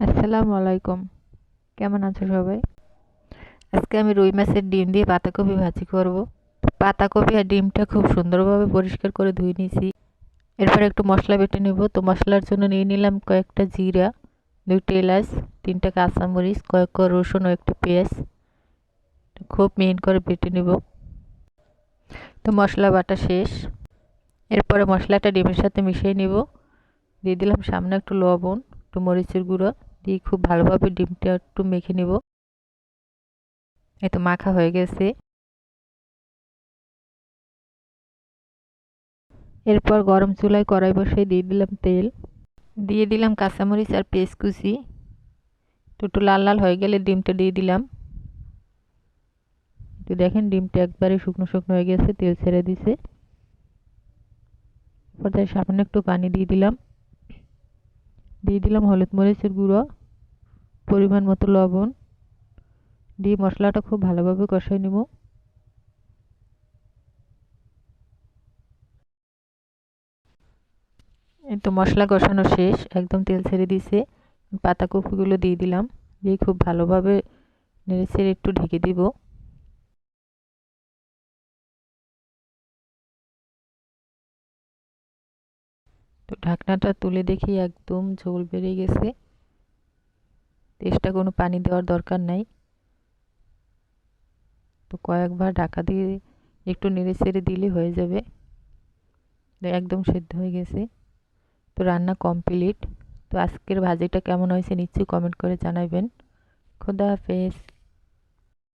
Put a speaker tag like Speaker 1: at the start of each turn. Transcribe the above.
Speaker 1: আসসালামু আলাইকুম। কেমন আছো সবাই? আজকে আমি রুই মাছের ডিম দিয়ে পাতাকপি ভাজি করব। পাতাকপি আর ডিমটা খুব সুন্দরভাবে পরিষ্কার করে ধুয়ে নিয়েছি। এরপর একটু মশলা বেটে নেব। তো মশলার জন্য নিয়ে নিলাম কয়েকটা জিরা, দুইটা এলাচ, তিনটা কাঁচামরিচ, কয়েক রসুন ও একটি পেঁয়াজ। খুব মিহিন করে বেটে নেব। তো মশলা বাটা শেষ। এরপরে মশলাটা ডিমের সাথে মিশিয়ে নেব। দিয়ে দিলাম সামনে একটু লবণ, একটু মরিচের গুঁড়ো। দিয়ে খুব ভালোভাবে ডিমটা একটু মেখে নেব। তো মাখা হয়ে গেছে। এরপর গরম চুলায় কড়াই বসিয়ে দিয়ে দিলাম তেল। দিয়ে দিলাম কাঁচামরিচ আর পেস্ট কুচি। একটু লাল লাল হয়ে গেলে ডিমটা দিয়ে দিলাম। তো দেখেন ডিমটা একবারে শুকনো শুকনো হয়ে গেছে, তেল ছেড়ে দিছে। পর্যায়ে সামান্য একটু পানি দিয়ে দিলাম। দিয়ে দিলাম হলুদ মরিচের গুঁড়ো, পরিমাণ মতো লবণ। দিয়ে মশলাটা খুব ভালোভাবে কষাই নেব। এই তো মশলা কষানো শেষ, একদম তেল ছেড়ে দিছে পাতাকপিগুলো দিয়ে দিলাম, দিয়ে খুব ভালোভাবে নেড়ে ছেড়ে একটু ঢেকে দিব। তো ঢাকনাটা তুলে দেখি একদম ঝোল বেড়ে গেছে। তেষ্টা কোনো পানি দেওয়ার দরকার নাই। তো কয়েকবার ঢাকা দিয়ে একটু নেড়ে ছেড়ে দিলে হয়ে যাবে। একদম সেদ্ধ হয়ে গেছে। তো রান্না কমপ্লিট। তো আজকের ভাজিটা কেমন হয়েছে নিশ্চয়ই কমেন্ট করে জানাবেন। খোদা হাফেজ।